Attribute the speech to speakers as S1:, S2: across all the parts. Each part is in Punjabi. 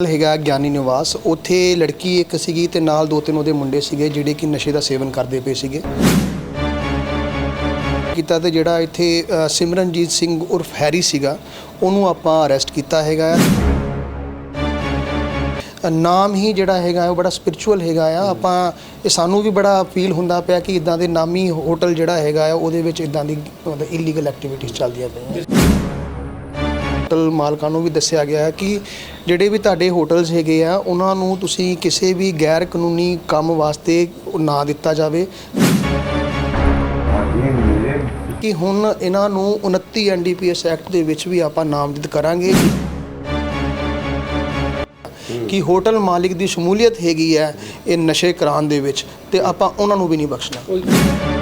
S1: ਹੈਗਾ ਗਿਆਨੀ ਨਿਵਾਸ। ਉੱਥੇ ਲੜਕੀ ਇੱਕ ਸੀਗੀ ਤੇ ਨਾਲ ਦੋ ਤਿੰਨ ਉਹਦੇ ਮੁੰਡੇ ਸੀਗੇ ਜਿਹੜੇ ਕਿ ਨਸ਼ੇ ਦਾ ਸੇਵਨ ਕਰਦੇ ਪਏ ਸੀਗੇ। ਕੀਤਾ ਤੇ ਜਿਹੜਾ ਇੱਥੇ ਅ, ਸਿਮਰਨਜੀਤ ਸਿੰਘ ਉਰਫ ਹੈਰੀ ਸੀਗਾ ਉਹਨੂੰ ਆਪਾਂ ਅਰੈਸਟ ਕੀਤਾ ਹੈਗਾ ਅ, ਨਾਮ ਹੀ ਜਿਹੜਾ ਹੈਗਾ ਹੈ ਉਹ ਬੜਾ ਸਪਿਰਚੁਅਲ ਹੈਗਾ ਆ। ਆਪਾਂ ਇਹ ਸਾਨੂੰ ਵੀ ਬੜਾ ਫੀਲ ਹੁੰਦਾ ਪਿਆ ਕਿ ਇਦਾਂ ਦੇ ਨਾਮੀ ਹੋਟਲ ਜਿਹੜਾ ਹੈਗਾ ਆ ਉਹਦੇ ਵਿੱਚ ਇਦਾਂ ਦੀ ਇਲੀਗਲ ਐਕਟੀਵਿਟੀਜ਼ ਚੱਲਦੀਆਂ ਪਈਆਂ। ਹੋਟਲ ਮਾਲਕਾਂ ਨੂੰ ਵੀ ਦੱਸਿਆ ਗਿਆ ਹੈ ਕਿ ਜਿਹੜੇ ਵੀ ਤੁਹਾਡੇ ਹੋਟਲਸ ਹੈਗੇ ਆ, ਉਹਨਾਂ ਨੂੰ ਤੁਸੀਂ ਕਿਸੇ ਵੀ ਗੈਰ ਕਾਨੂੰਨੀ ਕੰਮ ਵਾਸਤੇ ਨਾ ਦਿੱਤਾ ਜਾਵੇ। ਕਿ ਹੁਣ ਇਹਨਾਂ ਨੂੰ 29 ਐਨਡੀਪੀਐਸ ਐਕਟ ਦੇ ਵਿੱਚ ਵੀ ਆਪਾਂ ਨਾਮਜ਼ਦ ਕਰਾਂਗੇ। ਕਿ ਹੋਟਲ ਮਾਲਿਕ ਦੀ ਸ਼ਮੂਲੀਅਤ ਹੈਗੀ ਹੈ ਇਹ ਨਸ਼ੇ ਕਰਾਉਣ ਦੇ ਵਿੱਚ, ਤੇ ਆਪਾਂ ਉਹਨਾਂ ਨੂੰ ਵੀ ਨਹੀਂ ਬਖਸ਼ਣਾ।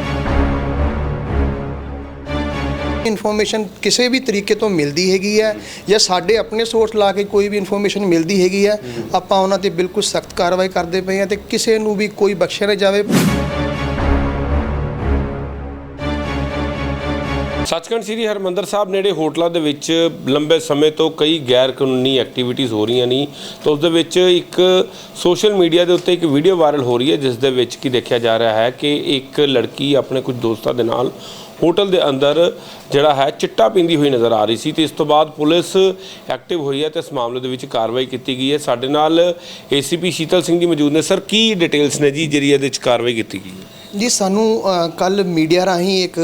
S1: ਇਨਫੋਰਮੇਸ਼ਨ ਕਿਸੇ ਵੀ ਤਰੀਕੇ ਤੋਂ ਮਿਲਦੀ ਹੈਗੀ ਹੈ ਜਾਂ ਸਾਡੇ ਆਪਣੇ ਸੋਰਸ ਲਾ ਕੇ ਕੋਈ ਵੀ ਇਨਫੋਰਮੇਸ਼ਨ ਮਿਲਦੀ ਹੈਗੀ ਹੈ, ਆਪਾਂ ਉਹਨਾਂ ਤੇ ਬਿਲਕੁਲ ਸਖਤ ਕਾਰਵਾਈ ਕਰਦੇ ਪਏ ਹਾਂ ਤੇ ਕਿਸੇ ਨੂੰ ਵੀ ਕੋਈ ਬਖਸ਼ਿਆ ਨਾ ਜਾਵੇ।
S2: ਸੱਚਖੰਡ ਸ੍ਰੀ ਹਰਮੰਦਰ ਸਾਹਿਬ ਨੇੜੇ ਹੋਟਲਾਂ ਦੇ ਵਿੱਚ ਲੰਬੇ ਸਮੇਂ ਤੋਂ ਕਈ ਗੈਰ ਕਾਨੂੰਨੀ ਐਕਟੀਵਿਟੀਜ਼ ਹੋ ਰਹੀਆਂ ਨੇ। ਤਾਂ ਉਸ ਦੇ ਵਿੱਚ ਇੱਕ ਸੋਸ਼ਲ ਮੀਡੀਆ ਦੇ ਉੱਤੇ ਇੱਕ ਵੀਡੀਓ ਵਾਇਰਲ ਹੋ ਰਹੀ ਹੈ, ਜਿਸ ਦੇ ਵਿੱਚ ਕੀ ਦੇਖਿਆ ਜਾ ਰਿਹਾ ਹੈ ਕਿ ਇੱਕ ਲੜਕੀ ਆਪਣੇ ਕੁਝ ਦੋਸਤਾਂ ਦੇ ਨਾਲ ਹੋਟਲ ਦੇ ਅੰਦਰ ਜਿਹੜਾ ਹੈ ਚਿੱਟਾ ਪੀਂਦੀ ਹੋਈ ਨਜ਼ਰ ਆ ਰਹੀ ਸੀ ਤੇ ਇਸ ਤੋਂ ਬਾਅਦ ਪੁਲਿਸ ਐਕਟਿਵ ਹੋਈ ਹੈ ਤੇ ਇਸ ਮਾਮਲੇ ਦੇ ਵਿੱਚ ਕਾਰਵਾਈ ਕੀਤੀ ਗਈ ਹੈ। ਸਾਡੇ ਨਾਲ ਏਸੀਪੀ ਸ਼ੀਤਲ ਸਿੰਘ ਜੀ ਮੌਜੂਦ ਨੇ। ਸਰ ਕੀ ਡਿਟੇਲਸ ਨੇ ਜੀ ਜਿਹੜੀ ਇਹਦੇ ਵਿੱਚ ਕਾਰਵਾਈ ਕੀਤੀ ਗਈ ਹੈ?
S1: ਜੀ, ਸਾਨੂੰ ਕੱਲ ਮੀਡੀਆ ਰਾਹੀਂ ਇੱਕ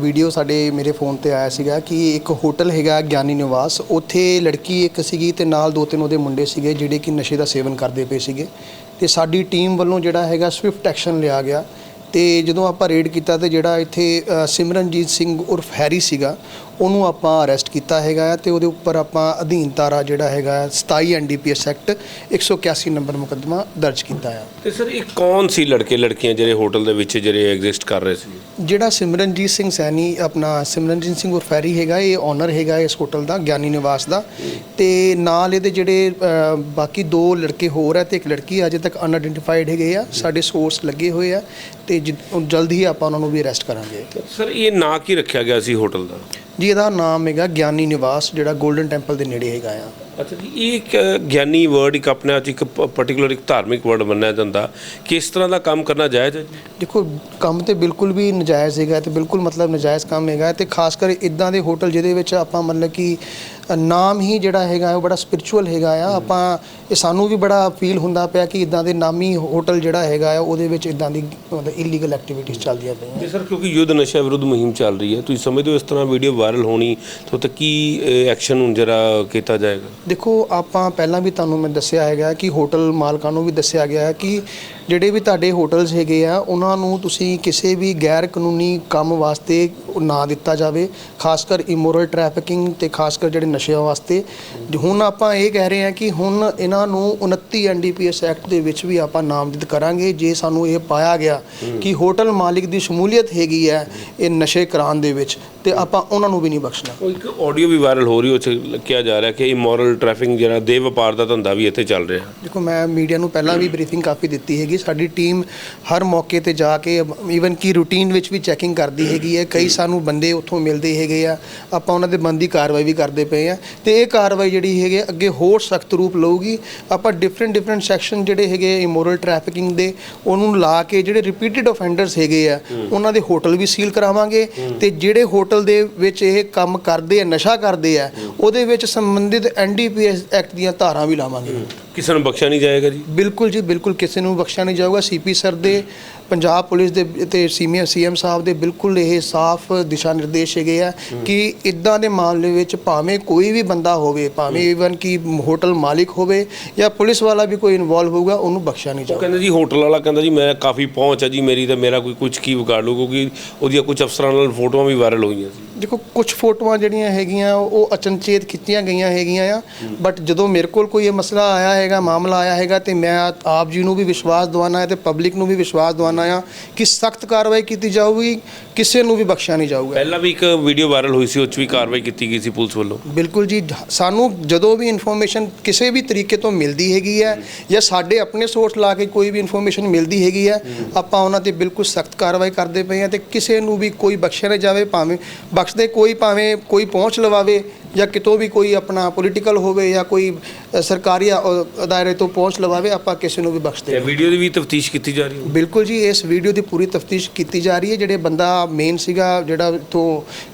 S1: ਵੀਡੀਓ ਸਾਡੇ ਮੇਰੇ ਫੋਨ ਤੇ ਆਇਆ ਸੀਗਾ ਕਿ ਇੱਕ ਹੋਟਲ ਹੈਗਾ ਗਿਆਨੀ ਨਿਵਾਸ। ਉੱਥੇ ਲੜਕੀ ਇੱਕ ਸੀਗੀ ਤੇ ਨਾਲ ਦੋ ਤਿੰਨ ਉਹਦੇ ਮੁੰਡੇ ਸੀਗੇ ਜਿਹੜੇ ਕਿ ਨਸ਼ੇ ਦਾ ਸੇਵਨ ਕਰਦੇ ਪਏ ਸੀਗੇ। ਤੇ ਸਾਡੀ ਟੀਮ ਵੱਲੋਂ ਜਿਹੜਾ ਹੈਗਾ ਸਵਿਫਟ ਐਕਸ਼ਨ ਲਿਆ ਗਿਆ। ਤੇ ਜਦੋਂ ਆਪਾਂ ਰੇਡ ਕੀਤਾ ਤੇ ਜਿਹੜਾ ਇੱਥੇ ਸਿਮਰਨਜੀਤ ਸਿੰਘ ਉਰਫ ਹੈਰੀ ਸੀਗਾ ਉਹਨੂੰ ਆਪਾਂ ਅਰੈਸਟ ਕੀਤਾ ਹੈਗਾ ਤੇ ਉਹਦੇ ਉੱਪਰ ਆਪਾਂ ਅਧੀਨ ਤਾਰਾ ਜਿਹੜਾ ਹੈਗਾ ਹੈ 27 ਐਨਡੀਪੀਐਸ ਐਕਟ 181 ਨੰਬਰ ਮੁਕੱਦਮਾ ਦਰਜ ਕੀਤਾ ਹੈ
S2: ਤੇ ਸਰ ਇਹ ਕੌਣ ਸੀ ਲੜਕੇ ਲੜਕੀਆਂ ਜਿਹੜੇ ਹੋਟਲ ਦੇ ਵਿੱਚ ਜਿਹੜੇ ਐਗਜ਼ਿਸਟ ਕਰ ਰਹੇ ਸੀ?
S1: ਜਿਹੜਾ ਸਿਮਰਨਜੀਤ ਸਿੰਘ ਸੈਣੀ ਆਪਣਾ ਸਿਮਰਨਜੀਤ ਸਿੰਘ ਉਰਫੈਰੀ ਹੈਗਾ ਇਹ ਓਨਰ ਹੈਗਾ ਇਸ ਹੋਟਲ ਦਾ ਗਿਆਨੀ ਨਿਵਾਸ ਦਾ। ਤੇ ਨਾਲ ਇਹਦੇ ਜਿਹੜੇ ਬਾਕੀ ਦੋ ਲੜਕੇ ਹੋਰ ਹੈ ਤੇ ਇੱਕ ਲੜਕੀ ਅਜੇ ਤੱਕ ਅਨਆਇਡੈਂਟੀਫਾਈਡ ਹੈਗੇ ਆ ਸਾਡੇ ਸੋਰਸ ਲੱਗੇ ਹੋਏ ਆ ਤੇ ਜਲਦ ਹੀ ਆਪਾਂ ਉਹਨਾਂ ਨੂੰ ਵੀ ਅਰੈਸਟ ਕਰਾਂਗੇ।
S2: ਸਰ ਇਹ ਨਾਂ ਕੀ ਰੱਖਿਆ ਗਿਆ ਸੀ ਹੋਟਲ ਦਾ?
S1: ਜੀ ਇਹਦਾ ਨਾਮ ਹੈਗਾ ਗਿਆਨੀ ਨਿਵਾਸ ਜਿਹੜਾ 골ਡਨ ਟੈਂਪਲ ਦੇ ਨੇੜੇ ਹੈਗਾ ਆ।
S2: ਅੱਛਾ ਜੀ ਇਹ ਇੱਕ ਗਿਆਨੀ ਵਰਡ ਇੱਕ ਆਪਣੇ ਆਪ ਇੱਕ ਪਾਰਟਿਕੂਲਰ ਇੱਕ ਧਾਰਮਿਕ ਵਰਡ ਮੰਨਿਆ ਜਾਂਦਾ। ਕਿਸ ਤਰ੍ਹਾਂ ਦਾ ਕੰਮ ਕਰਨਾ ਜਾਇਜ਼ ਹੈ
S1: ਦੇਖੋ ਕੰਮ ਤੇ ਬਿਲਕੁਲ ਵੀ ਨਜਾਇਜ਼ ਹੈਗਾ ਤੇ ਬਿਲਕੁਲ ਮਤਲਬ ਨਜਾਇਜ਼ ਕੰਮ ਹੈਗਾ ਤੇ ਖਾਸ ਕਰ ਇਦਾਂ ਦੇ ਹੋਟਲ ਜਿਹਦੇ ਵਿੱਚ ਆਪਾਂ ਮਤਲਬ ਕਿ ਨਾਮ ਹੀ ਜਿਹੜਾ ਹੈਗਾ ਉਹ ਬੜਾ ਸਪਿਰਚੁਅਲ ਹੈਗਾ ਆ। ਆਪਾਂ ਇਹ ਸਾਨੂੰ ਵੀ ਬੜਾ ਫੀਲ ਹੁੰਦਾ ਪਿਆ ਕਿ ਇਦਾਂ ਦੇ ਨਾਮੀ ਹੋਟਲ ਜਿਹੜਾ ਹੈਗਾ ਆ ਉਹਦੇ ਵਿੱਚ ਇਦਾਂ ਦੀ ਮਤਲਬ ਇਲੀਗਲ ਐਕਟੀਵਿਟੀਜ਼ ਚੱਲਦੀਆਂ ਪਈਆਂ।
S2: ਜੀ ਸਰ ਕਿਉਂਕਿ ਯੁੱਧ ਨਸ਼ਾ ਵਿਰੁੱਧ ਮੁਹਿੰਮ ਚੱਲ ਰਹੀ ਹੈ ਤੁਸੀਂ ਸਮਝਦੇ ਹੋ ਇਸ ਤਰ੍ਹਾਂ ਵੀਡੀਓ ਵਾਇਰਲ ਹੋਣੀ ਤਾਂ ਤੇ ਕੀ ਐਕਸ਼ਨ ਹੁਣ ਜਰਾ ਕੀਤਾ ਜਾਏਗਾ?
S1: ਦੇਖੋ, ਆਪਾਂ ਪਹਿਲਾਂ ਵੀ ਤੁਹਾਨੂੰ ਮੈਂ ਦੱਸਿਆ ਹੈਗਾ ਕਿ ਹੋਟਲ ਮਾਲਕਾਂ ਨੂੰ ਵੀ ਦੱਸਿਆ ਗਿਆ ਹੈ ਕਿ ਜਿਹੜੇ ਵੀ ਤੁਹਾਡੇ ਹੋਟਲਸ ਹੈਗੇ ਆ ਉਹਨਾਂ ਨੂੰ ਤੁਸੀਂ ਕਿਸੇ ਵੀ ਗੈਰ ਕਾਨੂੰਨੀ ਕੰਮ ਵਾਸਤੇ ਨਾ ਦਿੱਤਾ ਜਾਵੇ ਖਾਸ ਕਰ ਇਮੋਰਲ ਟ੍ਰੈਫਿਕਿੰਗ ਤੇ ਖਾਸ ਕਰ ਜਿਹੜੇ ਨਸ਼ਿਆਂ ਵਾਸਤੇ। ਹੁਣ ਆਪਾਂ ਇਹ ਕਹਿ ਰਹੇ ਹਾਂ ਕਿ ਹੁਣ ਇਹਨਾਂ ਨੂੰ 29 ਐਨਡੀਪੀਐਸ ਐਕਟ ਦੇ ਵਿੱਚ ਵੀ ਆਪਾਂ ਨਾਮਜ਼ਦ ਕਰਾਂਗੇ ਜੇ ਸਾਨੂੰ ਇਹ ਪਾਇਆ ਗਿਆ ਕਿ ਹੋਟਲ ਮਾਲਿਕ ਦੀ ਸ਼ਮੂਲੀਅਤ ਹੈਗੀ ਹੈ ਇਹ ਨਸ਼ੇ ਕਰਾਉਣ ਦੇ ਵਿੱਚ ਤੇ ਆਪਾਂ ਉਹਨਾਂ ਨੂੰ ਵੀ ਨਹੀਂ ਬਖਸ਼ਣਾ।
S2: ਉਹ ਇੱਕ ਆਡੀਓ ਵੀ ਵਾਇਰਲ ਹੋ ਰਹੀ ਉਹ 'ਚ ਕਿਹਾ ਜਾ ਰਿਹਾ ਕਿ ਇਮੋਰਲ ਟ੍ਰੈਫਿਕਿੰਗ ਜਿਹੜਾ ਦੇ ਵਪਾਰ ਦਾ ਧੰਦਾ ਵੀ ਇੱਥੇ ਚੱਲ ਰਿਹਾ।
S1: ਦੇਖੋ ਮੈਂ ਮੀਡੀਆ ਨੂੰ ਪਹਿਲਾਂ ਵੀ ਬਰੀਫਿੰਗ ਕਾਫੀ ਦਿੱਤੀ ਹੈਗੀ ਸਾਡੀ ਟੀਮ ਹਰ ਮੌਕੇ ਤੇ ਜਾ ਕੇ ਈਵਨ ਕੀ ਰੂਟੀਨ ਵਿੱਚ ਵੀ ਚੈਕਿੰਗ ਕਰਦੀ ਹੈਗੀ ਹੈ। ਕਈ ਸਾਨੂੰ ਬੰਦੇ ਉੱਥੋਂ ਮਿਲਦੇ ਹੈਗੇ ਆ। ਆਪਾਂ ਉਹਨਾਂ ਦੇ ਬੰਦੀ ਕਾਰਵਾਈ ਵੀ ਕਰਦੇ ਪਏ ਆ। ਤੇ ਇਹ ਕਾਰਵਾਈ ਜਿਹੜੀ ਹੈਗੀ ਅੱਗੇ ਹੋਰ ਸਖਤ ਰੂਪ ਲਊਗੀ। ਆਪਾਂ ਡਿਫਰੈਂਟ ਡਿਫਰੈਂਟ ਸੈਕਸ਼ਨ ਜਿਹੜੇ ਹੈਗੇ ਇਮੋਰਲ ਟ੍ਰੈਫਿਕਿੰਗ ਦੇ ਉਹਨੂੰ ਲਾ ਕੇ ਜਿਹੜੇ ਰਿਪੀਟਡ ਆਫੈਂਡਰਸ ਹੈਗੇ ਆ ਉਹਨਾਂ ਦੇ ਹੋਟਲ ਵੀ ਸੀਲ ਕਰਾਵਾਂਗੇ। ਤੇ ਜਿਹੜੇ ਹੋਟਲ ਦੇ ਵਿੱਚ ਇਹ ਕੰਮ ਕਰਦੇ ਆ ਨਸ਼ਾ ਕਰਦੇ ਆ ਉਹਦੇ ਵਿੱਚ ਸੰਬੰਧਿਤ ਐਨਡੀਪੀਐਸ ਐਕਟ ਦੀਆਂ ਧਾਰਾਂ ਵੀ ਲਾਵਾਂਗੇ।
S2: ਕਿਸੇ ਨੂੰ ਬਖਸ਼ਿਆ ਨਹੀਂ ਜਾਏਗਾ ਜੀ?
S1: ਬਿਲਕੁਲ ਜੀ ਬਿਲਕੁਲ ਕਿਸੇ ਨੂੰ ਬਖਸ਼ਿਆ ਨਹੀਂ ਜਾਊਗਾ। ਸੀਪੀ ਸਰ ਦੇ ਪੰਜਾਬ ਪੁਲਿਸ ਦੇ ਤੇ ਸੀਨੀਅਰ ਸੀਐਮ ਸਾਹਿਬ ਦੇ ਬਿਲਕੁਲ ਇਹ ਸਾਫ਼ ਦਿਸ਼ਾ ਨਿਰਦੇਸ਼ ਹੈਗੇ ਆ ਕਿ ਇਦਾਂ ਦੇ ਮਾਮਲੇ ਵਿੱਚ ਭਾਵੇਂ ਕੋਈ ਵੀ ਬੰਦਾ ਹੋਵੇ ਭਾਵੇਂ ਈਵਨ ਕਿ ਹੋਟਲ ਮਾਲਿਕ ਹੋਵੇ ਜਾਂ ਪੁਲਿਸ ਵਾਲਾ ਵੀ ਕੋਈ ਇਨਵੋਲਵ ਹੋਊਗਾ ਉਹਨੂੰ ਬਖਸ਼ਿਆ ਨਹੀਂ
S2: ਉਹ
S1: ਜਾਊਗਾ।
S2: ਕਹਿੰਦਾ ਜੀ ਹੋਟਲ ਵਾਲਾ ਕਹਿੰਦਾ ਜੀ ਮੈਂ ਕਾਫੀ ਪਹੁੰਚ ਹੈ ਜੀ ਮੇਰੀ ਤਾਂ ਮੇਰਾ ਕੋਈ ਕੁਝ ਕੀ ਵਿਗਾੜ ਲੂ ਕਿਉਂਕਿ ਉਹਦੀਆਂ ਕੁਝ ਅਫਸਰਾਂ ਨਾਲ ਫੋਟੋਆਂ ਵੀ ਵਾਇਰਲ ਹੋਈਆਂ ਸੀ।
S1: ਦੇਖੋ ਕੁਝ ਫੋਟੋਆਂ ਜਿਹੜੀਆਂ ਹੈਗੀਆਂ ਉਹ ਅਚਨਚੇਤ ਖਿੱਚੀਆਂ ਗਈਆਂ ਹੈਗੀਆਂ ਆ। ਬਟ ਜਦੋਂ ਮੇਰੇ ਕੋਲ ਕੋਈ ਇਹ ਮਸਲਾ ਆਇਆ ਹੈਗਾ ਮਾਮਲਾ ਆਇਆ ਹੈਗਾ ਤੇ ਮੈਂ ਆਪ ਜੀ ਨੂੰ ਵੀ ਵਿਸ਼ਵਾਸ ਦਿਵਾਉਣਾ ਹੈ ਤੇ ਪਬਲਿਕ ਨੂੰ ਵੀ ਵਿਸ਼ਵਾਸ ਦਿਵਾਉਣਾ ਆ ਕਿ ਸਖਤ ਕਾਰਵਾਈ ਕੀਤੀ ਜਾਊਗੀ ਕਿਸੇ ਨੂੰ ਵੀ ਬਖਸ਼ਿਆ ਨਹੀਂ ਜਾਊਗਾ।
S2: ਪਹਿਲਾਂ ਵੀ ਇੱਕ ਵੀਡੀਓ ਵਾਇਰਲ ਹੋਈ ਸੀ ਉਹ 'ਚ ਵੀ ਕਾਰਵਾਈ ਕੀਤੀ ਗਈ ਸੀ ਪੁਲਿਸ ਵੱਲੋਂ?
S1: ਬਿਲਕੁਲ ਜੀ ਸਾਨੂੰ ਜਦੋਂ ਵੀ ਇਨਫੋਰਮੇਸ਼ਨ ਕਿਸੇ ਵੀ ਤਰੀਕੇ ਤੋਂ ਮਿਲਦੀ ਹੈਗੀ ਹੈ ਜਾਂ ਸਾਡੇ ਆਪਣੇ ਸੋਰਸ ਲਾ ਕੇ ਕੋਈ ਵੀ ਇਨਫੋਰਮੇਸ਼ਨ ਮਿਲਦੀ ਹੈਗੀ ਹੈ ਆਪਾਂ ਉਹਨਾਂ ਤੇ ਬਿਲਕੁਲ ਸਖਤ ਕਾਰਵਾਈ ਕਰਦੇ ਪਏ ਹਾਂ ਤੇ ਕਿਸੇ ਨੂੰ ਵੀ ਕੋਈ ਬਖਸ਼ਿਆ ਨਾ ਜਾਵੇ ਭਾਵੇਂ ਬਖਸ਼ਦੇ ਕੋਈ ਭਾਵੇਂ ਕੋਈ ਪਹੁੰਚ ਲਵਾਵੇ ਜਾਂ ਕਿਤੋਂ ਵੀ ਕੋਈ ਆਪਣਾ ਪੋਲੀਟੀਕਲ ਹੋਵੇ ਜਾਂ ਕੋਈ ਸਰਕਾਰੀ ਅਦਾਰੇ ਤੋਂ ਪਹੁੰਚ ਲਵਾਵੇ ਆਪਾਂ ਕਿਸੇ ਨੂੰ ਵੀ ਬਖਸ਼ਦੇ
S2: ਤੇ ਵੀਡੀਓ ਦੀ ਵੀ ਤਫਤੀਸ਼ ਕੀਤੀ ਜਾ ਰਹੀ ਹੈ?
S1: ਬਿਲਕੁਲ ਜੀ ਇਸ ਵੀਡੀਓ ਦੀ ਪੂਰੀ ਤਫਤੀਸ਼ ਕੀਤੀ ਜਾ ਰਹੀ ਹੈ। ਜਿਹੜੇ ਬੰਦਾ ਮੇਨ ਸੀਗਾ ਜਿਹੜਾ ਤੋਂ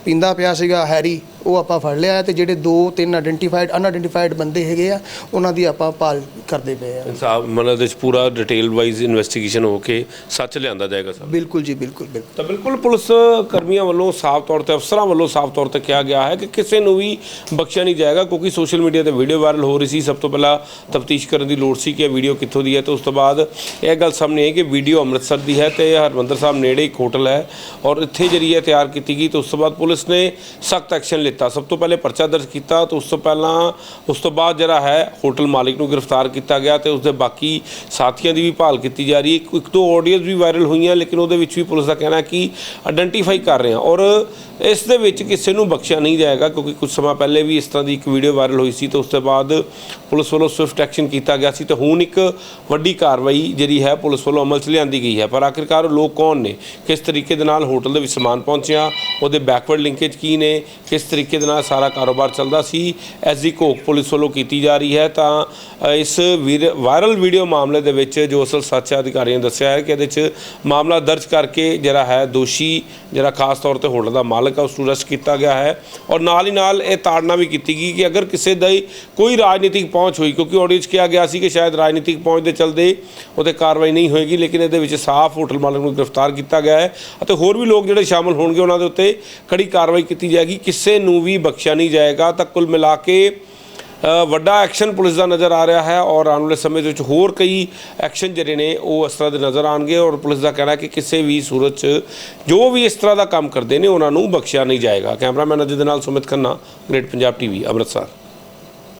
S1: ਪਿੰਦਾ ਪਿਆ ਸੀਗਾ ਹੈਰੀ ਉਹ ਆਪਾਂ ਫੜ ਲਿਆ ਹੈ ਤੇ ਜਿਹੜੇ ਦੋ ਤਿੰਨ ਆਇਡੈਂਟੀਫਾਈਡ ਅਨਆਇਡੈਂਟੀਫਾਈਡ ਬੰਦੇ ਹੈਗੇ ਆ ਉਹਨਾਂ ਦੀ ਆਪਾਂ ਭਾਲ ਕਰਦੇ ਪਏ ਆ
S2: ਇਨਸਾਫ ਮਤਲਬ 'ਚ ਪੂਰਾ ਡਿਟੇਲ ਵਾਈਜ਼ ਇਨਵੈਸਟੀਗੇਸ਼ਨ ਹੋ ਕੇ ਸੱਚ ਲਿਆਂਦਾ ਜਾਏਗਾ ਸਰ
S1: ਬਿਲਕੁਲ ਜੀ ਬਿਲਕੁਲ ਬਿਲਕੁਲ।
S2: ਤਾਂ ਬਿਲਕੁਲ ਪੁਲਿਸ ਕਰਮੀਆਂ ਵੱਲੋਂ ਸਾਫ਼ ਤੌਰ ਤੇ ਅਫਸਰਾਂ ਵੱਲੋਂ ਸਾਫ਼ ਤੌਰ ਤੇ ਕਿਹਾ ਗਿਆ ਹੈ ਕਿ ਕਿਸੇ ਨੂੰ ਵੀ ਬਖਸ਼ਿਆ ਨਹੀਂ ਜਾਏਗਾ ਕਿਉਂਕਿ ਸੋਸ਼ਲ ਮੀਡੀਆ ਤੇ ਵੀਡੀਓ ਵਾਇਰਲ ਹੋ ਰਹੀ ਸੀ। ਸਭ ਤੋਂ ਪਹਿਲਾਂ ਤਫਤੀਸ਼ ਕਰਨ ਦੀ ਲੋੜ ਸੀ ਕਿ ਇਹ ਵੀਡੀਓ ਕਿੱਥੋਂ ਦੀ ਹੈ ਤੇ ਉਸ ਤੋਂ ਬਾਅਦ ਇਹ ਗੱਲ ਸਾਹਮਣੇ ਆਈ ਕਿ ਵੀਡੀਓ ਅੰਮ੍ਰਿਤਸਰ ਦੀ ਹੈ ਤੇ ਹਰਮੰਦਰ ਸਾਹਿਬ ਨੇੜੇ ਇੱਕ ਹੋਟਲ ਹੈ ਔਰ ਇੱਥੇ ਜਿਹੜੀ ਹੈ ਤਿਆਰ ਕੀਤੀ ਗਈ ਤੇ ਉਸ ਤੋਂ ਬਾਅਦ ਪੁਲਿਸ ਨੇ ਸਖਤ ਐਕਸ਼ਨ ਲਿੱਤਾ। ਸਭ ਤੋਂ ਪਹਿਲੇ ਪਰਚਾ ਦਰਜ ਕੀਤਾ ਤੇ ਉਸ ਤੋਂ ਪਹਿਲਾਂ ਉਸ ਤੋਂ ਬਾਅਦ ਜਿਹੜਾ ਹੈ ਹੋਟਲ ਮਾਲਿਕ ਨੂੰ ਗ੍ਰਿਫਤਾਰ ਕੀਤਾ ਗਿਆ ਤੇ ਉਸਦੇ ਬਾਕੀ ਸਾਥੀਆਂ ਦੀ ਵੀ ਭਾਲ ਕੀਤੀ ਜਾ ਰਹੀ ਹੈ। ਇੱਕ- ਦੋ ਆਡੀਓਜ਼ ਵੀ ਵਾਇਰਲ ਹੋਈਆਂ ਲੇਕਿਨ ਉਹਦੇ ਵਿੱਚ ਵੀ ਪੁਲਿਸ ਦਾ ਕਹਿਣਾ ਕਿ ਆਇਡੈਂਟੀਫਾਈ ਕਰ ਰਹੇ ਹਾਂ ਔਰ ਇਸ ਦੇ ਵਿੱਚ ਕਿਸੇ ਨੂੰ ਬਖਸ਼ਿਆ ਨਹੀਂ ਜਾਏਗਾ ਕਿਉਂਕਿ ਕੁਝ ਸਮਾਂ ਪਹਿਲੇ ਵੀ ਇਸ ਤਰ੍ਹਾਂ ਦੀ ਇੱਕ ਵੀਡੀਓ ਵਾਇਰਲ ਹੋਈ ਸੀ ਤੇ ਉਸ ਤੋਂ ਬਾਅਦ ਪੁਲਿਸ ਵੱਲੋਂ ਸਵਿਫਟ ਐਕਸ਼ਨ ਕੀਤਾ ਗਿਆ ਸੀ ਤੇ ਹੁਣ ਇੱਕ ਵੱਡੀ ਕਾਰਵਾਈ ਜਿਹੜੀ ਹੈ ਪੁਲਿਸ ਵੱਲੋਂ ਅਮਲ 'ਚ ਲਿਆਂਦੀ ਗਈ ਹੈ। ਪਰ ਆਖਿਰਕਾਰ ਉਹ ਲੋਕ ਕੌਣ ਨੇ? ਕਿਸ ਤਰੀਕੇ ਦੇ ਨਾਲ ਹੋਟਲ ਦੇ ਵਿੱਚ ਸਮਾਨ ਪਹੁੰਚਿਆ? ਉਹਦੇ ਬੈਕਵਰਡ ਲਿੰਕੇਜ ਕੀ ਨੇ? ਕਿਸ ਤਰੀਕੇ ਦੇ ਨਾਲ ਸਾਰਾ ਕਾਰੋਬਾਰ ਚੱਲਦਾ ਸੀ? ਐਸ ਦੀ ਘੋਖ ਪੁਲਿਸ ਵੱਲੋਂ ਕੀਤੀ ਜਾ ਰਹੀ ਹੈ ਤਾਂ ਇਸ ਵੀਰ- ਵਾਇਰਲ ਵੀਡੀਓ ਮਾਮਲੇ ਦੇ ਵਿੱਚ ਜੋ ਅਸਲ ਸੱਚ ਅਧਿਕਾਰੀਆਂ ਨੇ ਦੱਸਿਆ ਹੈ ਕਿ ਇਹਦੇ 'ਚ ਮਾਮਲਾ ਦਰਜ ਕਰਕੇ ਜਿਹੜਾ ਹੈ ਦੋਸ਼ੀ, ਜਿਹੜਾ ਖਾਸ ਤੌਰ ਤੇ ਹੋਟਲ ਦਾ ਮਾਲਕ ਹੈ ਉਸ ਨੂੰ ਅਰੈਸਟ ਕੀਤਾ ਗਿਆ ਹੈ। ਔਰ ਨਾਲ ਹੀ ਨਾਲ ਇਹ ਤਾੜਨਾ ਵੀ ਕੀਤੀ ਗਈ ਕਿ ਅਗਰ ਕਿਸੇ ਦਾ ਹੀ ਕੋਈ ਰਾਜਨੀਤਿਕ ਪਹੁੰਚ ਹੋਈ, ਕਿਉਂਕਿ ਆਡੀਓ 'ਚ ਕਿਹਾ ਗਿਆ ਸੀ ਕਿ ਸ਼ਾਇਦ ਰਾਜਨੀਤਿਕ ਪਹੁੰਚ ਦੇ ਚਲਦੇ ਉਹਤੇ ਕਾਰਵਾਈ ਨਹੀਂ ਹੋਏਗੀ, ਲੇਕਿਨ ਇਹਦੇ ਵਿੱਚ ਸਾਫ਼ ਹੋਟਲ ਮਾਲਕ ਨੂੰ ਗ੍ਰਿਫਤਾਰ ਕੀਤਾ ਗਿਆ ਹੈ ਅਤੇ ਹੋਰ ਵੀ ਲੋਕ ਜਿਹੜੇ ਸ਼ਾਮਲ ਹੋਣਗੇ, ਉਹਨਾਂ ਦੇ ਉੱਤੇ ਕੜੀ ਕਾਰਵਾਈ ਕੀਤੀ ਜਾਏਗੀ। ਕਿਸੇ ਨੂੰ ਵੀ ਬਖਸ਼ਿਆ ਨਹੀਂ ਜਾਏਗਾ। ਤਾਂ ਕੁੱਲ ਮਿਲਾ ਕੇ ਵੱਡਾ ਐਕਸ਼ਨ ਪੁਲਿਸ ਦਾ ਨਜ਼ਰ ਆ ਰਿਹਾ ਹੈ ਔਰ ਆਉਣ ਵਾਲੇ ਸਮੇਂ ਦੇ ਵਿੱਚ ਹੋਰ ਕਈ ਐਕਸ਼ਨ ਜਿਹੜੇ ਨੇ ਉਹ ਇਸ ਤਰ੍ਹਾਂ ਦੇ ਨਜ਼ਰ ਆਣਗੇ ਔਰ ਪੁਲਿਸ ਦਾ ਕਹਿਣਾ ਕਿ ਕਿਸੇ ਵੀ ਸੂਰਤ 'ਚ ਜੋ ਵੀ ਇਸ ਤਰ੍ਹਾਂ ਦਾ ਕੰਮ ਕਰਦੇ ਨੇ, ਉਹਨਾਂ ਨੂੰ ਬਖਸ਼ਿਆ ਨਹੀਂ ਜਾਏਗਾ। ਕੈਮਰਾਮੈਨ ਅਜੇ ਦੇ ਨਾਲ ਸੁਮਿਤ ਖੰਨਾ ਗ੍ਰੇਟ ਪੰਜਾਬ ਟੀਵੀ ਅੰਮ੍ਰਿਤਸਰ।